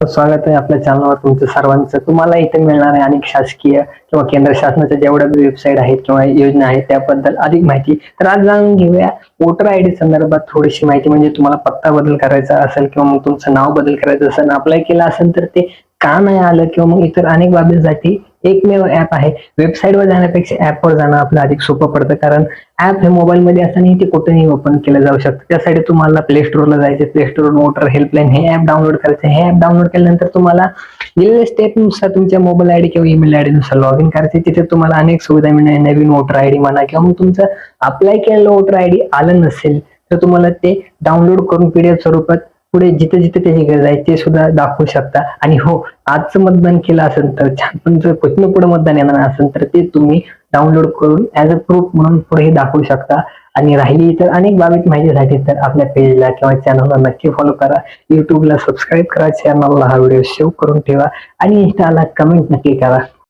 स्वागत आहे आपल्या चॅनलवर तुमचं सर्वांचं. तुम्हाला इथे मिळणार आहे अनेक शासकीय किंवा केंद्र शासनाच्या जेवढ्या वेबसाईट आहेत किंवा योजना आहेत त्याबद्दल अधिक माहिती. तर आज जाणून घेऊया वोटर आय डी संदर्भात थोडीशी माहिती. म्हणजे तुम्हाला पत्ता बदल करायचा असेल किंवा मग तुमचं नाव बदल करायचं असेल अप्लाय केलं असेल तर ते का नाही आलं किंवा मग इतर अनेक बाबींसाठी एकमेव ऍप आहे. वेबसाईटवर जाण्यापेक्षा ऍपवर जाणं आपलं अधिक सोपं पडतं. कारण ऍप हे मोबाईलमध्ये असतानाही ते कुठेही ओपन केलं जाऊ शकतं. त्यासाठी तुम्हाला प्ले स्टोअरला जायचं प्ले स्टोअर वोटर हेल्पलाईन हे ऍप डाउनलोड करायचं हे ऍप डाउनलोड केल्यानंतर तुम्हाला दिलेल्या स्टेपनुसार तुमच्या मोबाईल आयडी किंवा ईमेल आयडी नुसार लॉग इन करायचे तिथे तुम्हाला अनेक सुविधा मिळणार नवीन वोटर आयडी म्हणा किंवा मग तुमचं अप्लाय केलेलं वोटर आयडी आलं नसेल तर तुम्हाला ते डाउनलोड करून पीडीएफ स्वरूपात पुढे जिथे जिथे त्याची गरज आहे ते सुद्धा दाखवू शकता. आणि हो आजचं मतदान केलं असेल तर छान. पण जर पुढे पुढे मतदान येणार असेल तर ते तुम्ही डाउनलोड करून ऍज अ प्रूफ म्हणून पुढेही दाखवू शकता. आणि राहिली तर अनेक बाबीत माहितीसाठी तर आपल्या पेजला किंवा चॅनलला नक्की फॉलो करा. युट्यूबला सबस्क्राईब करा. चॅनलला हा व्हिडिओ सेव्ह करून ठेवा. आणि इंस्टाला कमेंट नक्की करा.